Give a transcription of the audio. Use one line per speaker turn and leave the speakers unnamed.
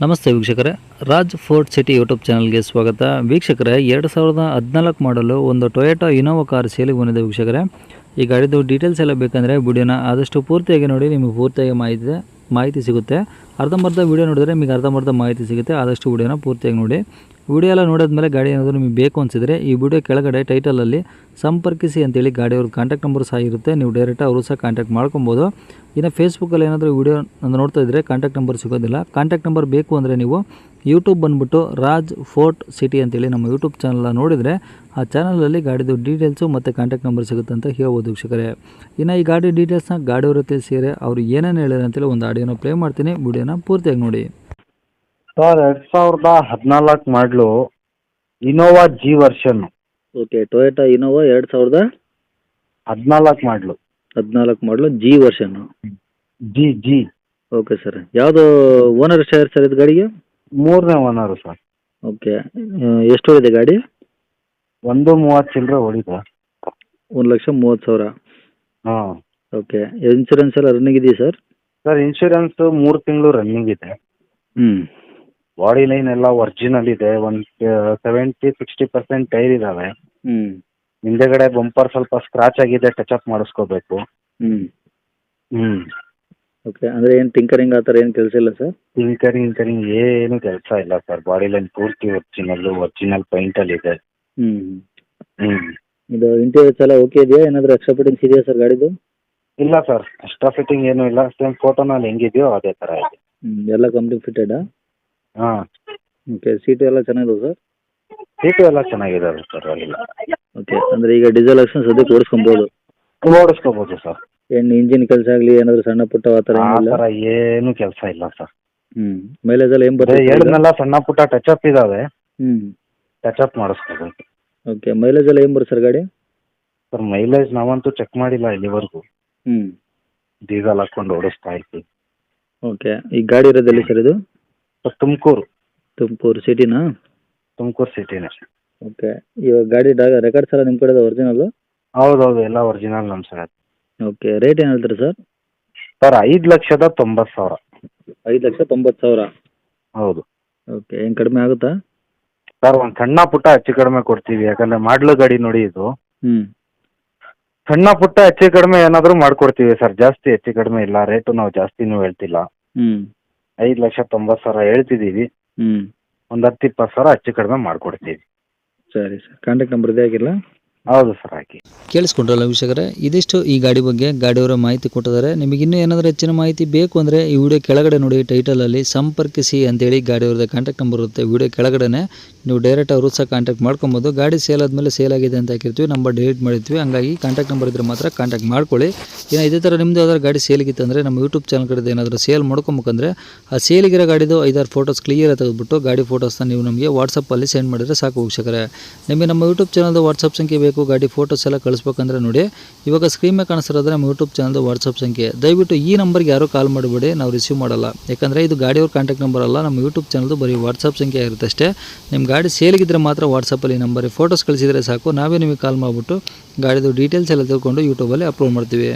ನಮಸ್ತೆ ವೀಕ್ಷಕರೇ. Raj fort city YouTube ಚಾನಲ್ಗೆ ಸ್ವಾಗತ. ವೀಕ್ಷಕರೇ, ಎರಡು ಸಾವಿರದ ಹದಿನಾಲ್ಕು ಮಾಡಲು ಒಂದು ಟೊಯೋಟಾ ಇನೋವಾ ಕಾರ್ ಸೇಲಿಗೆ ಬಂದಿದೆ ವೀಕ್ಷಕರೇ. ಈ ಗಾಡಿದು ಡೀಟೇಲ್ಸ್ ಎಲ್ಲ ಬೇಕಂದರೆ ವಿಡಿಯೋನ ಆದಷ್ಟು ಪೂರ್ತಿಯಾಗಿ ನೋಡಿ, ನಿಮಗೆ ಪೂರ್ತಿಯಾಗಿ ಮಾಹಿತಿ ಮಾಹಿತಿ ಸಿಗುತ್ತೆ. ಅರ್ಧಂಬರ್ಧ ವಿಡಿಯೋ ನೋಡಿದ್ರೆ ನಿಮಗೆ ಅರ್ಧಂಬರ್ಧ ಮಾಹಿತಿ ಸಿಗುತ್ತೆ. ಆದಷ್ಟು ವಿಡಿಯೋನ ಪೂರ್ತಿಯಾಗಿ ನೋಡಿ. ವಿಡಿಯೋ ಎಲ್ಲ ನೋಡಿದ್ಮೇಲೆ ಗಾಡಿ ಏನಾದರೂ ನಿಮಗೆ ಬೇಕು ಅನಿಸಿದರೆ ಈ ವಿಡಿಯೋ ಕೆಳಗಡೆ ಟೈಟಲಲ್ಲಿ ಸಂಪರ್ಕಿಸಿ ಅಂತೇಳಿ ಗಾಡಿಯವ್ರ ಕಾಂಟ್ಯಾಕ್ಟ್ ನಂಬರ್ ಸಹ ಇರುತ್ತೆ. ನೀವು ಡೈರೆಕ್ಟ್ ಅವರು ಸಹ ಕಾಂಟ್ಯಾಕ್ಟ್ ಮಾಡ್ಕೊಬೋದು. ಇನ್ನು ಫೇಸ್ಬುಕ್ಕಲ್ಲಿ ಏನಾದರೂ ವಿಡಿಯೋ ನೋಡ್ತಾ ಇದ್ದರೆ ಕಾಂಟ್ಯಾಕ್ಟ್ ನಂಬರ್ ಸಿಗೋದಿಲ್ಲ. ಕಾಂಟ್ಯಾಕ್ಟ್ ನಂಬರ್ ಬೇಕು ಅಂದರೆ ನೀವು ಯೂಟ್ಯೂಬ್ ಬಂದುಬಿಟ್ಟು ರಾಜ್ ಫೋರ್ಟ್ ಸಿಟಿ ಅಂತೇಳಿ ನಮ್ಮ ಯೂಟ್ಯೂಬ್ ಚಾನಲ್ನ ನೋಡಿದರೆ ಆ ಚಾನಲಲ್ಲಿ ಗಾಡಿದು ಡೀಟೇಲ್ಸು ಮತ್ತು ಕಾಂಟ್ಯಾಕ್ಟ್ ನಂಬರ್ ಸಿಗುತ್ತೆ ಅಂತ ಹೇಳ್ಬೋದು ವೀಕ್ಷಕರೇ. ಇನ್ನು ಈ ಗಾಡಿ ಡೀಟೇಲ್ಸ್ನ ಗಾಡಿಯವರು ತಿಳಿಸಿದರೆ ಅವ್ರು ಏನೇನು ಹೇಳಿದ್ರು ಅಂತೇಳಿ ಒಂದು ಆಡಿಯೋನ ಪ್ಲೇ ಮಾಡ್ತೀನಿ. ವಿಡಿಯೋನ ಪೂರ್ತಿಯಾಗಿ ನೋಡಿ.
ಸರ್ ಎರಡು ಸಾವಿರದ ಹದಿನಾಲ್ಕು ಮಾಡಲು Innova G version
okay Toyota Innova ಎರಡು ಸಾವಿರದ
ಹದಿನಾಲ್ಕು ಮಾಡಲು.
ಹದಿನಾಲ್ಕು ಮಾಡಲು G version
G G
okay sir ಯಾವುದು ಓನರ್ ಶೇರ್ ಸರ್ ಇದು ಗಾಡಿಗೆ?
ಮೂರನೇ ಓನರು ಸರ್.
ಓಕೆ ಎಷ್ಟು ಇದೆ ಗಾಡಿ?
ಒಂದು ಮೂವತ್ತು ಚಿಲ್ಲರೆ ಹೊಡಿದೆ
ಒಂದು ಲಕ್ಷ ಮೂವತ್ತು ಸಾವಿರ.
ಹಾಂ.
ಓಕೆ ಇನ್ಸೂರೆನ್ಸ್ ಎಲ್ಲ ರನ್ನಿಂಗ್ ಇದೆಯಾ ಸರ್
ಸರ್ ಇನ್ಶೂರೆನ್ಸ್ ಮೂರು ತಿಂಗಳು ರನ್ನಿಂಗ್ ಇದೆ.
ಹ್ಞೂ
ಬಾಡಿ ಲೈನ್ ಎಲ್ಲ ಒರಿಜಿನಲ್ ಇದೆ. ಒಂದು ಸೆವೆಂಟಿ ಸಿಕ್ಸ್ಟಿ ಪರ್ಸೆಂಟ್ ಟೈರ್ ಇದ್ದಾವೆ
ಹ್ಞೂ
ಹಿಂದೆಗಡೆ ಬಂಪರ್ ಸ್ವಲ್ಪ ಸ್ಕ್ರಾಚ್ ಆಗಿದೆ ಟಚ್ ಅಪ್ ಮಾಡಿಸ್ಕೋಬೇಕು.
ಹ್ಞೂ
ಹ್ಞೂ
ಓಕೆ ಅಂದ್ರೆ ಏನು ಟಿಂಕರಿಂಗ್ ಆ ಥರ ಏನು ಕೆಲಸ ಇಲ್ಲ ಸರ್
ಟಿಂಕರಿಂಗ್ ಟಿಂಕರಿಂಗ್ ಏನು ಕೆಲಸ ಇಲ್ಲ ಸರ್ ಬಾಡಿ ಲೈನ್ ಪೂರ್ತಿ ಒರಿಜಿನಲ್ ಒರಿಜಿನಲ್ ಪೈಂಟ್
ಹ್ಞೂ
ಹ್ಞೂ
ಇದು ಇಂಟೀರಿಯರ್ಸ್ ಎಲ್ಲ ಓಕೆ ಇದೆಯಾ? ಏನಾದರೂ ಎಕ್ಸ್ಟ್ರಾ ಫಿಟ್ಟಿಂಗ್ಸ್ ಇದೆಯಾ ಸರ್ ಗಾಡಿದು?
ಇಲ್ಲ ಸರ್ ಎಕ್ಸ್ಟ್ರಾ ಫಿಟ್ಟಿಂಗ್ ಏನೂ ಇಲ್ಲ. ಸೇಮ್ ಫೋಟೋನಲ್ಲಿ ಹೆಂಗಿದೆಯೋ ಅದೇ ಥರ ಇದೆ.
ಹ್ಞೂ ಎಲ್ಲ ಕಂಪ್ಲೀಟ್ ಫಿಟ್ಟೆಡಾ
ಹಾಂ.
ಓಕೆ ಸೀಟು ಎಲ್ಲ ಚೆನ್ನಾಗಿದಾವೆ ಸರ್
ಸೀಟು ಎಲ್ಲ ಚೆನ್ನಾಗಿದ್ದಾವೆ ಸರ್ ಅಲ್ಲಿಲ್ಲ.
ಓಕೆ ಅಂದರೆ ಈಗ ಡೀಸೆಲ್ ಆಪ್ಷನ್ ಸದ್ಯಕ್ಕೆ ಓಡಿಸ್ಕೊಬೋದು?
ಓಡಿಸ್ಕೋಬೋದು ಸರ್
ಏನು ಇಂಜಿನ್ ಕೆಲಸ ಆಗಲಿ ಏನಾದರೂ ಸಣ್ಣ ಪುಟ್ಟ ಆ ಥರ
ಆ
ಏನಿಲ್ಲ
ಥರ ಏನು ಕೆಲಸ ಇಲ್ಲ ಸರ್
ಹ್ಞೂ ಮೈಲೇಜ್ ಎಲ್ಲ ಏನು ಬರುತ್ತೆ
ಹೇಳಿದ್ನಲ್ಲ ಸಣ್ಣ ಪುಟ್ಟ ಟಚ್ ಅಪ್ ಇದಾವೆ.
ಹ್ಞೂ
ಟಚ್ ಅಪ್ ಮಾಡಿಸ್ಕೋಬೇಕು
ಓಕೆ ಮೈಲೇಜ್ ಎಲ್ಲ ಏನು ಬರುತ್ತೆ ಸರ್ ಗಾಡಿ?
ಸರ್ ಮೈಲೇಜ್ ನಾವಂತೂ ಚೆಕ್ ಮಾಡಿಲ್ಲ ಇಲ್ಲಿವರೆಗೂ.
ಹ್ಞೂ
ಡೀಸೆಲ್ ಹಾಕ್ಕೊಂಡು ಓಡಿಸ್ತಾ ಇರ್ತೀವಿ
ಓಕೆ ಈ ಗಾಡಿ ಇರೋದಲ್ಲಿ ಸರ್ ಇದು?
ತುಮಕೂರು.
ತುಮಕೂರು ಸಿಟಿನಾ?
ತುಮಕೂರು ಸಿಟಿನೇ.
ಓಕೆ. ಇವಾಗ ಗಾಡಿ ಡಾಗ ರೆಕಾರ್ಡ್ಸ್ ಎಲ್ಲ ನಿಮ್ಮ ಕಡೆ ಒರಿಜಿನಲ್ಲು
ಹೌದೌದು ಎಲ್ಲ ಒರಿಜಿನಲ್ ನಮ್ಮ ಸರ್
ಓಕೆ ರೇಟ್ ಏನು ಹೇಳ್ತೀರಿ ಸರ್?
ಸರ್ ಐದು ಲಕ್ಷದ ತೊಂಬತ್ತು ಸಾವಿರ.
ಐದು ಲಕ್ಷ ತೊಂಬತ್ತು ಸಾವಿರ?
ಹೌದು.
ಓಕೆ ಏನು ಕಡಿಮೆ ಆಗುತ್ತಾ?
ಸರ್ ಒಂದು ಸಣ್ಣ ಪುಟ್ಟ ಹೆಚ್ಚು ಕಡಿಮೆ ಕೊಡ್ತೀವಿ ಯಾಕಂದ್ರೆ ಮಾಡ್ಲು ಗಾಡಿ ನೋಡಿ ಇದು.
ಹ್ಞೂ
ಸಣ್ಣ ಪುಟ್ಟ ಹೆಚ್ಚು ಕಡಿಮೆ ಏನಾದರೂ ಮಾಡ್ಕೊಡ್ತೀವಿ ಸರ್ ಜಾಸ್ತಿ ಹೆಚ್ಚು ಕಡಿಮೆ ಇಲ್ಲ ರೇಟು ನಾವು ಜಾಸ್ತಿನೂ ಹೇಳ್ತಿಲ್ಲ.
ಹ್ಞೂ
ಐದು ಲಕ್ಷ ತೊಂಬತ್ತು ಸಾವಿರ ಹೇಳ್ತಿದೀವಿ
ಹ್ಞೂ
ಒಂದು ಹತ್ತು ಇಪ್ಪತ್ತು ಸಾವಿರ ಹೆಚ್ಚು ಕಡಿಮೆ ಮಾಡ್ಕೊಡ್ತೀವಿ.
ಸರಿ ಸರ್. ಕಾಂಟ್ಯಾಕ್ಟ್ ನಂಬರ್ ಇದೇ ಆಗಿಲ್ಲ
ಹೌದು ಸರ್ ಹಾಕಿ
ಕೇಳಿಸ್ಕೊಂಡ್ರಲ್ಲ ವೀಕ್ಷಕರೇ, ಇದಿಷ್ಟು ಈ ಗಾಡಿ ಬಗ್ಗೆ ಗಾಡಿಯವರ ಮಾಹಿತಿ ಕೊಟ್ಟಿದ್ದಾರೆ. ನಿಮಗೆ ಇನ್ನೂ ಏನಾದರೂ ಹೆಚ್ಚಿನ ಮಾಹಿತಿ ಬೇಕು ಅಂದರೆ ಈ ವಿಡಿಯೋ ಕೆಳಗಡೆ ನೋಡಿ ಟೈಟಲಲ್ಲಿ ಸಂಪರ್ಕಿಸಿ ಅಂತೇಳಿ ಗಾಡಿಯವ್ರದ್ದು ಕಾಂಟ್ಯಾಕ್ಟ್ ನಂಬರ್ ಇರುತ್ತೆ. ವಿಡಿಯೋ ಕೆಳಗಡೆ ನೀವು ಡೈರೆಕ್ಟ್ ಅವರು ಸಹ ಕಾಂಟ್ಯಾಕ್ಟ್ ಮಾಡ್ಕೊಬೋದು. ಗಾಡಿ ಸೇಲ್ ಆದಮೇಲೆ ಸೇಲ್ ಆಗಿದೆ ಅಂತ ಹಾಕಿರ್ತೀವಿ ನಂಬರ್ ಡಿಲೀಟ್ ಮಾಡಿರ್ತೀವಿ. ಹಂಗಾಗಿ ಕಾಂಟ್ಯಾಕ್ಟ್ ನಂಬರ್ ಇದ್ರೆ ಮಾತ್ರ ಕಾಂಟ್ಯಾಕ್ಟ್ ಮಾಡ್ಕೊಳ್ಳಿ. ಇನ್ನು ಇದೇ ಥರ ನಿಮ್ಮದು ಯಾವ್ದಾದ್ರು ಗಾಡಿ ಸೇಲಿಗಿತ್ತು ಅಂದರೆ ನಮ್ಮ ಯೂಟ್ಯೂಬ್ ಚಾನಲ್ ಕಡೆ ಏನಾದರೂ ಸೇಲ್ ಮಾಡ್ಕೊಬೇಕಂದ್ರೆ ಆ ಸೇಲಿಗಿರೋ ಗಾಡಿದು ಐದಾರು ಫೋಟೋಸ್ ಕ್ಲಿಯರ್ ತೆಗೆದುಬಿಟ್ಟು ಗಾಡಿ ಫೋಟೋಸ್ನ ನೀವು ನಮಗೆ ವಾಟ್ಸಪ್ಪಲ್ಲಿ ಸೆಂಡ್ ಮಾಡಿದರೆ ಸಾಕು ವೀಕ್ಷಕರೇ. ನಿಮಗೆ ನಮ್ಮ ಯೂಟ್ಯೂಬ್ ಚಾನಲ್ದು ವಾಟ್ಸಪ್ ಸಂಖ್ಯೆ ಗಾಡಿ ಫೋಟೋಸ್ ಎಲ್ಲ ಕಳಿಸ್ಬೇಕಂದ್ರೆ ನೋಡಿ. ಇವಾಗ ಸ್ಕ್ರೀನ್ ಮೇಲೆ ಕಾಣಿಸ್ತಿರೋದ್ರೆ ನಮ್ಮ ಯೂಟ್ಯೂಬ್ ಚಾನಲ್ದು ವಾಟ್ಸಪ್ ಸಂಖ್ಯೆ. ದಯವಿಟ್ಟು ಈ ನಂಬರ್ಗೆ ಯಾರೂ ಕಾಲ್ ಮಾಡಬೇಡಿ, ನಾವು ರಿಸೀವ್ ಮಾಡಲ್ಲ. ಯಾಕಂದರೆ ಇದು ಗಾಡಿಯವ್ರ ಕಾಂಟ್ಯಾಕ್ಟ್ ನಂಬರ್ ಅಲ್ಲ, ನಮ್ಮ ಯೂಟ್ಯೂಬ್ ಚಾನಲ್ದು ಬರೀ ವಾಟ್ಸಪ್ ಸಂಖ್ಯೆ ಇರುತ್ತೆ ಅಷ್ಟೇ. ನಿಮ್ಮ ಗಾಡಿ ಸೇಲಿಗಿದ್ರೆ ಮಾತ್ರ ವಾಟ್ಸಪ್ಪಲ್ಲಿ ಈ ನಂಬರ್ ಫೋಟೋಸ್ ಕಳಿಸಿದರೆ ಸಾಕು. ನಾವೇ ನಿಮಗೆ ಕಾಲ್ ಮಾಡಿಬಿಟ್ಟು ಗಾಡಿದು ಡೀಟೇಲ್ಸ್ ಎಲ್ಲ ತಿಳ್ಕೊಂಡು ಯೂಟ್ಯೂಬಲ್ಲಿ ಅಪ್ಲೋಡ್ ಮಾಡ್ತೀವಿ.